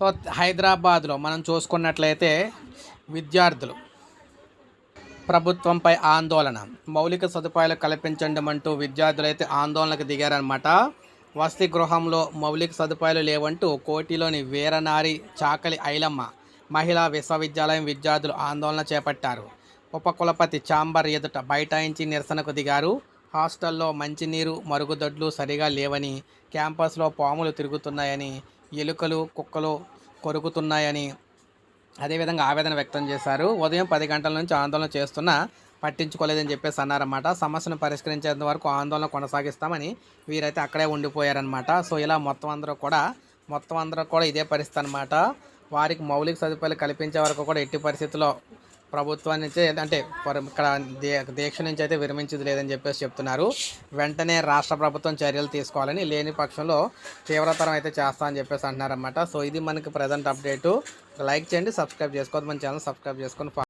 So హైదరాబాద్లో మనం చూసుకున్నట్లయితే విద్యార్థులు ప్రభుత్వంపై ఆందోళన మౌలిక సదుపాయాలు కల్పించండి అంటూ విద్యార్థులు అయితే ఆందోళనకు దిగారనమాట వసతి గృహంలో మౌలిక సదుపాయాలు లేవంటూ కోటిలోని వీరనారి చాకలి ఐలమ్మ మహిళా విశ్వవిద్యాలయం విద్యార్థులు ఆందోళన చేపట్టారు. ఉపకులపతి చాంబర్ ఎదుట బైఠాయించి నిరసనకు దిగారు. హాస్టల్లో మంచినీరు మరుగుదొడ్లు సరిగా లేవని క్యాంపస్లో పాములు తిరుగుతున్నాయని ఎలుకలు కుక్కలు కొరుకుతున్నాయని అదేవిధంగా ఆవేదన వ్యక్తం చేశారు. ఉదయం పది గంటల నుంచి ఆందోళన చేస్తున్నా పట్టించుకోలేదని చెప్పేసి అన్నారన్నమాట. సమస్యను పరిష్కరించేంత వరకు ఆందోళన కొనసాగిస్తామని వీరైతే అక్కడే ఉండిపోయారనమాట సో ఇలా మొత్తం అందరూ కూడా మొత్తం అందరూ కూడా ఇదే పరిస్థితి అనమాట వారికి మౌలిక సదుపాయాలు కల్పించే వరకు కూడా ఎట్టి పరిస్థితుల్లో ప్రభుత్వం నుంచి అంటే ఇక్కడ దే- దీక్ష నుంచి అయితే విరమించేది లేదని చెప్పేసి చెప్తున్నారు. వెంటనే రాష్ట్ర ప్రభుత్వం చర్యలు తీసుకోవాలని లేని పక్షంలో తీవ్రతరం అయితే చేస్తా అని చెప్పేసి అంటున్నారన్నమాట. సో ఇది మనకి ప్రజెంట్ అప్డేటు లైక్ చేయండి సబ్స్క్రైబ్ చేసుకోవద్దు. మన ఛానల్ సబ్స్క్రైబ్ చేసుకొని